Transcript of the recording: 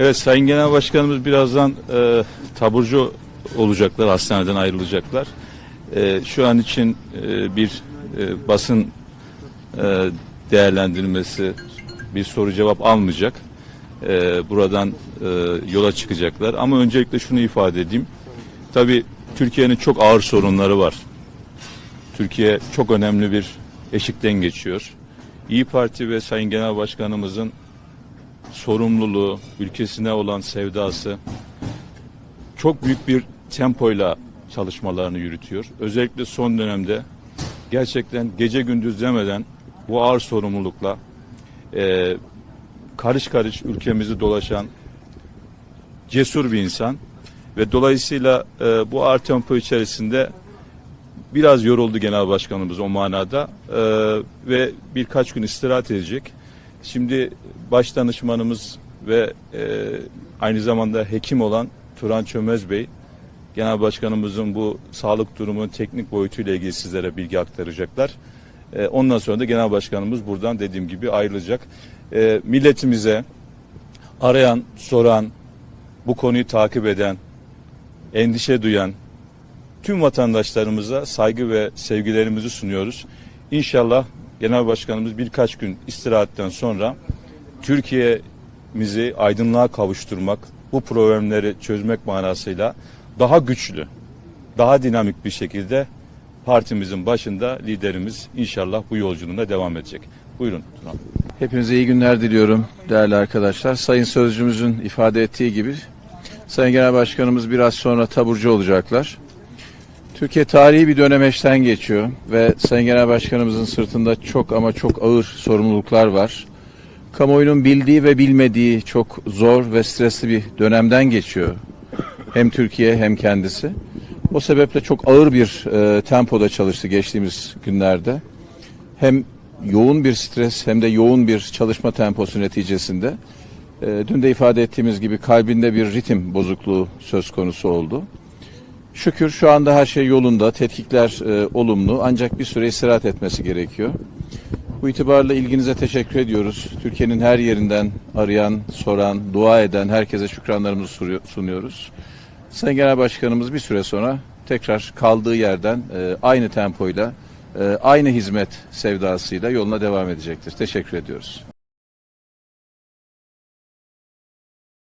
Evet Sayın Genel Başkanımız birazdan e, taburcu olacaklar, hastaneden ayrılacaklar. E, şu an için e, bir e, basın e, değerlendirmesi, bir soru cevap almayacak. E, buradan e, yola çıkacaklar. Ama öncelikle şunu ifade edeyim. Tabii Türkiye'nin çok ağır sorunları var. Türkiye çok önemli bir eşikten geçiyor. İyi Parti ve Sayın Genel Başkanımızın sorumluluğu, ülkesine olan sevdası çok büyük bir tempoyla çalışmalarını yürütüyor. Özellikle son dönemde gerçekten gece gündüz demeden bu ağır sorumlulukla e, karış karış ülkemizi dolaşan cesur bir insan ve dolayısıyla e, bu ağır tempo içerisinde biraz yoruldu genel başkanımız o manada e, ve birkaç gün istirahat edecek. Şimdi baş danışmanımız ve e, aynı zamanda hekim olan Turan Çömez Bey genel başkanımızın bu sağlık durumu teknik boyutuyla ilgili sizlere bilgi aktaracaklar. E, ondan sonra da genel başkanımız buradan dediğim gibi ayrılacak. E, milletimize arayan, soran, bu konuyu takip eden, endişe duyan, tüm vatandaşlarımıza saygı ve sevgilerimizi sunuyoruz. İnşallah Genel Başkanımız birkaç gün istirahatten sonra Türkiye'mizi aydınlığa kavuşturmak, bu problemleri çözmek manasıyla daha güçlü, daha dinamik bir şekilde partimizin başında liderimiz inşallah bu yolculuğuna devam edecek. Buyurun. Hepinize iyi günler diliyorum değerli arkadaşlar. Sayın Sözcümüzün ifade ettiği gibi Sayın Genel Başkanımız biraz sonra taburcu olacaklar. Türkiye tarihi bir dönemeçten geçiyor ve Sayın Genel Başkanımızın sırtında çok ama çok ağır sorumluluklar var. Kamuoyunun bildiği ve bilmediği çok zor ve stresli bir dönemden geçiyor. Hem Türkiye hem kendisi. O sebeple çok ağır bir e, tempoda çalıştı geçtiğimiz günlerde. Hem yoğun bir stres hem de yoğun bir çalışma temposu neticesinde e, dün de ifade ettiğimiz gibi kalbinde bir ritim bozukluğu söz konusu oldu. Şükür şu anda her şey yolunda, tetkikler e, olumlu ancak bir süre istirahat etmesi gerekiyor. Bu itibarla ilginize teşekkür ediyoruz. Türkiye'nin her yerinden arayan, soran, dua eden herkese şükranlarımızı sunuyor- sunuyoruz. Sayın Genel Başkanımız bir süre sonra tekrar kaldığı yerden e, aynı tempoyla, e, aynı hizmet sevdasıyla yoluna devam edecektir. Teşekkür ediyoruz.